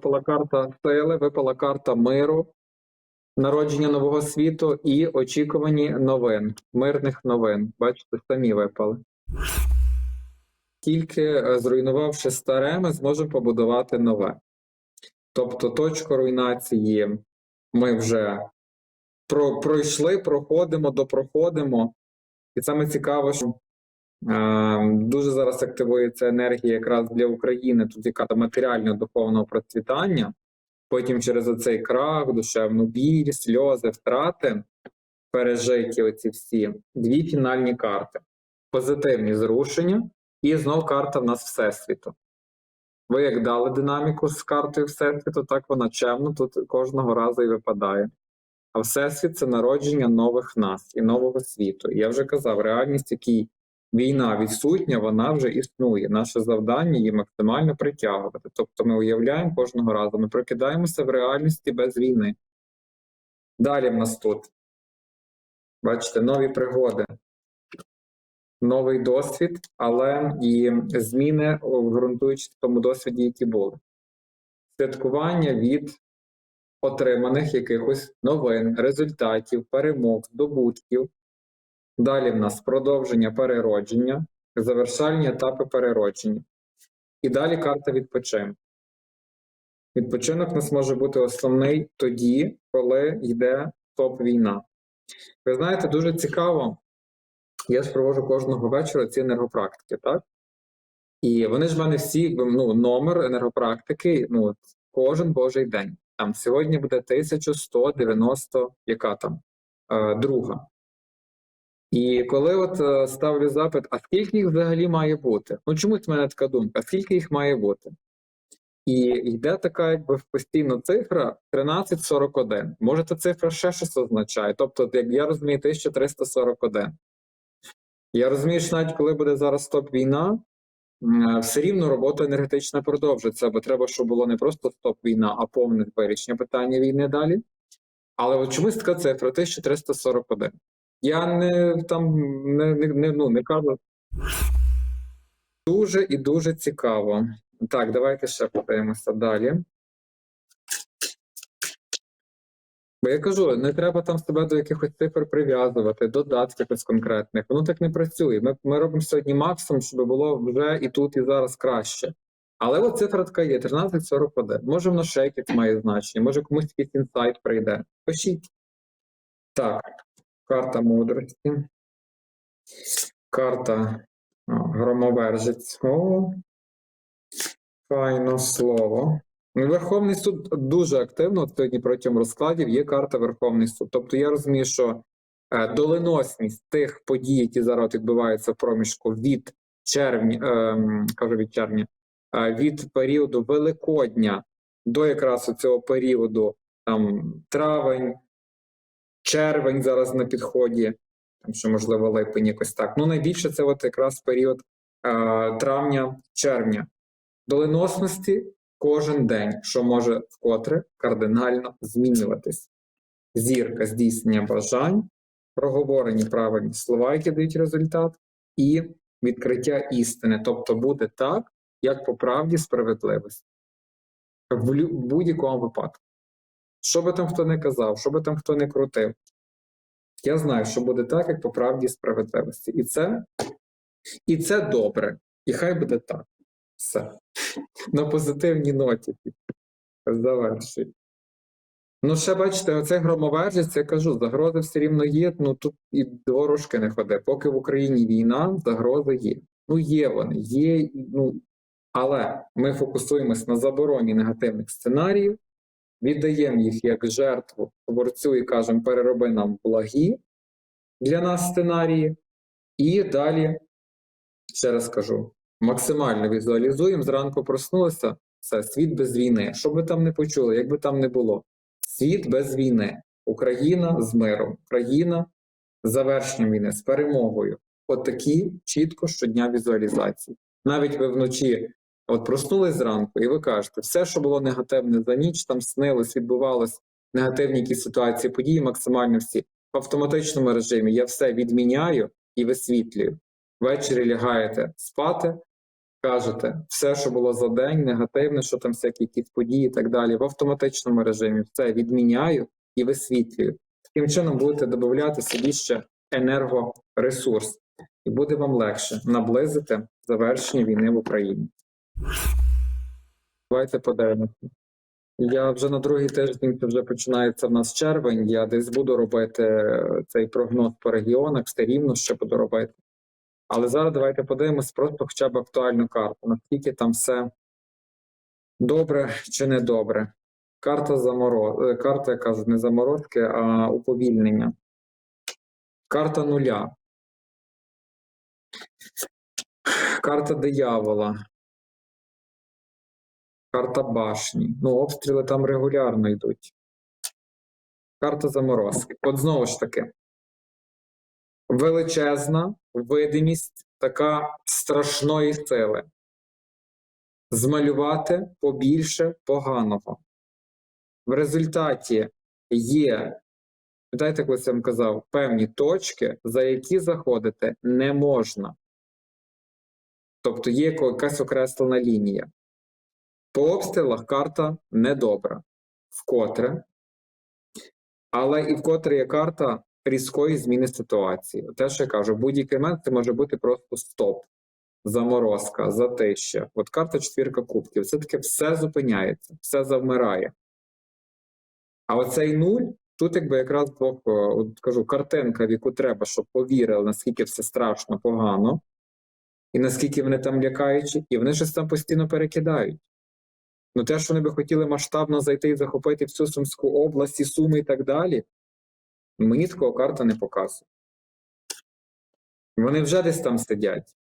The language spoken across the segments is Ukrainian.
випала карта сили, випала карта миру, народження нового світу і очікувані новин, мирних новин. Бачите, самі випали. Тільки е, зруйнувавши старе, ми зможемо побудувати нове. Тобто точку руйнації ми вже про, пройшли, проходимо, допроходимо. І саме цікаво, що дуже зараз активується енергія якраз для України, тут яка там матеріального духовного процвітання. Потім через оцей крах, душевну біль, сльози, втрати, пережиті оці всі дві фінальні карти. Позитивні зрушення, і знов карта в нас Всесвіту. Ви як дали динаміку з картою Всесвіту, так вона чемно тут кожного разу і випадає. А Всесвіт це народження нових нас і нового світу. Я вже казав, реальність, якій війна відсутня, вона вже існує. Наше завдання її максимально притягувати. Тобто ми уявляємо кожного разу, ми прокидаємося в реальності без війни. Далі в нас тут. Бачите, нові пригоди, новий досвід, але і зміни, ґрунтуючись в тому досвіді, які були. Святкування від отриманих якихось новин, результатів, перемог, здобутків. Далі в нас продовження переродження, завершальні етапи переродження. І далі карта відпочинку. Відпочинок у нас може бути основний тоді, коли йде топ-війна. Ви знаєте, дуже цікаво. Я ж проводжу кожного вечора ці енергопрактики, так? І вони ж в мене всі, ну, номер енергопрактики, ну, кожен божий день. Там сьогодні буде 1190, яка там, е, друга. І коли от е, ставлю запит, а скільки їх взагалі має бути? Ну чомусь в мене така думка, а скільки їх має бути? І йде така, якби постійно цифра 1341. Може, та цифра ще щось означає. Тобто, як я розумію, 1341. Я розумію, що навіть коли буде зараз стоп-війна, е, все рівно робота енергетична продовжиться, бо треба, щоб було не просто стоп-війна, а повне вирішення питання війни далі. Але от чомусь така цифра 1341. Я не там не, не, ну, не кажу. Дуже і дуже цікаво. Так, давайте ще подивимося далі. Бо я кажу, не треба там себе до якихось цифр прив'язувати, до дат якихось конкретних. Воно так не працює. Ми, ми робимо сьогодні максимум, щоб було вже і тут, і зараз краще. Але от цифра така є: 1341. Може, воно ще якесь має значення, може комусь якийсь інсайт прийде. Пишіть. Так, карта мудрості. Карта громовержець. О, файно слово. Ну, Верховний суд дуже активно сьогодні протягом розкладів є карта Верховний суд. Тобто я розумію, що е, доленосність тих подій, які зараз відбуваються в проміжку від червня, е, кажу від червня, е, від періоду Великодня до якраз цього періоду там травень, червень зараз на підході, там що можливо липень якось так. Ну найбільше це от якраз період е, травня-червня. Доленосності кожен день, що може вкотре кардинально змінюватись. Зірка здійснення бажань, проговорені правильні слова, які дають результат, і відкриття істини. Тобто буде так, як по правді справедливості. В будь-якому випадку. Що би там хто не казав, що би там хто не крутив. Я знаю, що буде так, як по правді справедливості. І це, і це добре. І хай буде так. Все. На позитивній ноті. Завершуй. Ну, ще бачите, оцей громовержець, я кажу, загрози все рівно є. Ну тут і дорожки не ходи. Поки в Україні війна, загрози є. Ну, є вони, є. Ну, але ми фокусуємось на забороні негативних сценаріїв, віддаємо їх як жертву творцю і кажемо, перероби нам благі для нас сценарії. І далі, ще раз кажу, максимально візуалізуємо. Зранку проснулися. Це світ без війни. Що би там не почули, як би там не було. Світ без війни. Україна з миром. Україна з завершенням війни, з перемогою. От такі чітко щодня візуалізації. Навіть ви вночі от проснулись зранку, і ви кажете, все, що було негативне за ніч, там снилось, відбувалось негативні якісь ситуації, події максимально всі. В автоматичному режимі я все відміняю і висвітлюю. Ввечері лягаєте спати, кажете все, що було за день, негативне, що там всякі якісь події і так далі, в автоматичному режимі все відміняю і висвітлюю. Таким чином будете додати собі ще енергоресурс, і буде вам легше наблизити завершення війни в Україні. Давайте подивимося. Я вже на другий тиждень, це вже починається в нас червень. Я десь буду робити е, цей прогноз по регіонах, все рівно ще буду робити. Але зараз давайте подивимось просто хоча б актуальну карту, наскільки там все добре чи не добре. Карта замороз... карта, я кажу, не заморозки, а уповільнення. Карта нуля. Карта диявола. Карта башні. Ну, обстріли там регулярно йдуть. Карта заморозки. От знову ж таки. Величезна видимість така страшної сили. Змалювати побільше поганого. В результаті є, пам'ятаєте, коли я вам казав, певні точки, за які заходити не можна. Тобто є якась окреслена лінія. По обстрілах карта недобра. Вкотре. Але і вкотре є карта різкої зміни ситуації. Те, що я кажу, будь-який момент це може бути просто стоп, заморозка, затища. От карта четвірка кубків. Все таки все зупиняється, все завмирає. А оцей нуль, тут якби якраз двох, е, от кажу, картинка, в яку треба, щоб повірили, наскільки все страшно, погано, і наскільки вони там лякаючі, і вони щось там постійно перекидають. Ну, те, що вони би хотіли масштабно зайти і захопити всю Сумську область, і Суми і так далі, мені такого карта не показує. Вони вже десь там сидять.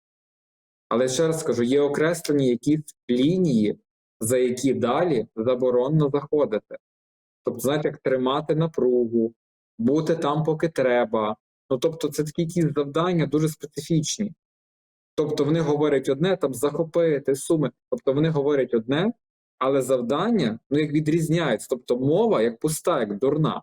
Але ще раз скажу: є окреслені якісь лінії, за які далі заборонено заходити. Тобто, знаєте, як тримати напругу, бути там, поки треба. Ну, тобто, це такі якісь завдання дуже специфічні. Тобто, вони говорять одне, там захопити суми. Тобто, вони говорять одне, але завдання ну, як відрізняються. Тобто, мова як пуста, як дурна.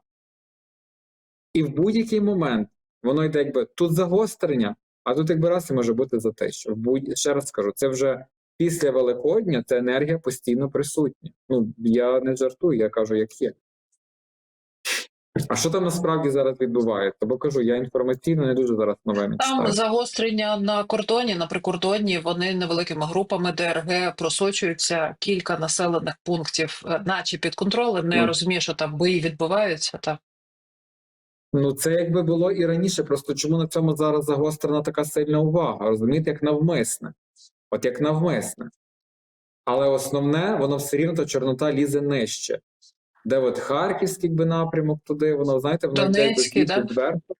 І в будь-який момент воно йде, якби тут загострення, а тут якби раз і може бути за те, що будь... ще раз скажу, це вже після Великодня ця енергія постійно присутня. Ну, я не жартую, я кажу, як є. А що там насправді зараз відбувається? Бо кажу, я інформаційно не дуже зараз новини Там читаю. загострення на кордоні, на прикордонні. Вони невеликими групами ДРГ просочуються кілька населених пунктів, е, наче під контролем. Ну, я Ну. розумію, що там бої відбуваються. Та Ну, це якби було і раніше. Просто чому на цьому зараз загострена така сильна увага? Розумієте, як навмисне. От як навмисне. Але основне, воно все рівно та чорнота лізе нижче. Де от Харківський якби, напрямок туди, воно, знаєте, воно Донецький, да? зверху,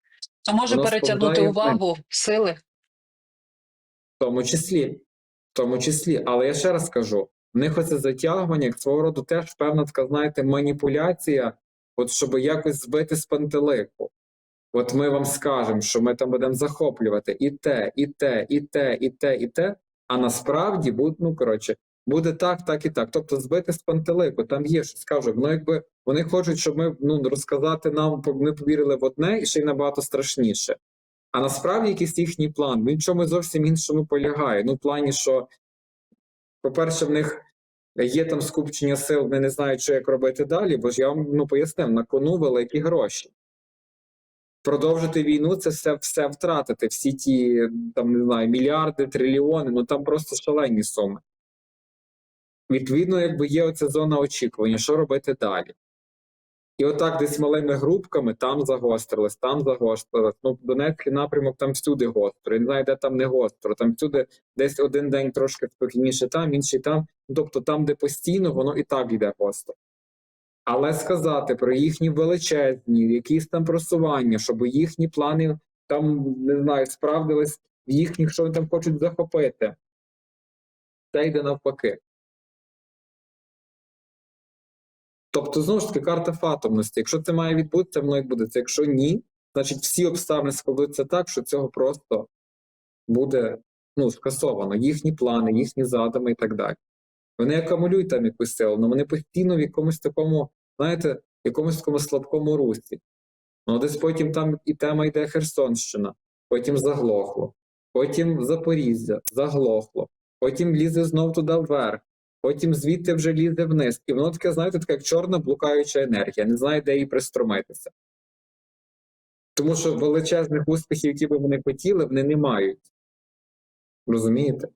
а може Воно перетягнути увагу сили. в тому числі. В тому числі. Але я ще раз кажу: в них оце затягування, як свого роду теж певна така, знаєте, маніпуляція, от щоб якось збити з пантелику. От ми вам скажемо, що ми там будемо захоплювати і те, і те, і те, і те, і те. А насправді буде, ну коротше, буде так, так і так. Тобто збити з пантелику, там є щось кажу. Ну, якби вони хочуть, щоб ми ну розказати нам, ми повірили в одне і ще й набагато страшніше. А насправді якийсь їхній план, він в чомусь зовсім іншому полягає. Ну, в плані, що, по-перше, в них є там скупчення сил, вони не знають, що як робити далі, бо ж я вам ну, пояснив, на кону великі гроші. Продовжити війну це все, все втратити, всі ті там не знаю, мільярди, трильйони, ну там просто шалені суми. Відповідно, якби є оця зона очікування, що робити далі. І отак десь малими групками там загострилось, там загострилось. Ну, Донецький напрямок там всюди гостро. Не знаю, де там не гостро. Там всюди десь один день трошки спокійніше там, інший там. Ну, тобто там, де постійно, воно і так йде гостро. Але сказати про їхні величезні, якісь там просування, щоб їхні плани там, не знаю, справдились в їхніх, що вони там хочуть захопити. Це йде навпаки. Тобто, знову ж таки, карта фатомності. Якщо це має відбутися, воно відбудеться. Якщо ні, значить всі обставини складуться так, що цього просто буде ну, скасовано. Їхні плани, їхні задуми і так далі. Вони акумулюють там якусь силу, але вони постійно в якомусь такому, знаєте, якомусь такому слабкому русі. Ну, десь потім там і тема йде Херсонщина, потім заглохло, потім Запоріжжя, заглохло, потім лізе знов туди вверх, потім звідти вже лізе вниз. І воно таке, знаєте, така як чорна блукаюча енергія, не знає, де її пристромитися. Тому що величезних успіхів, які би вони хотіли, вони не мають. Розумієте?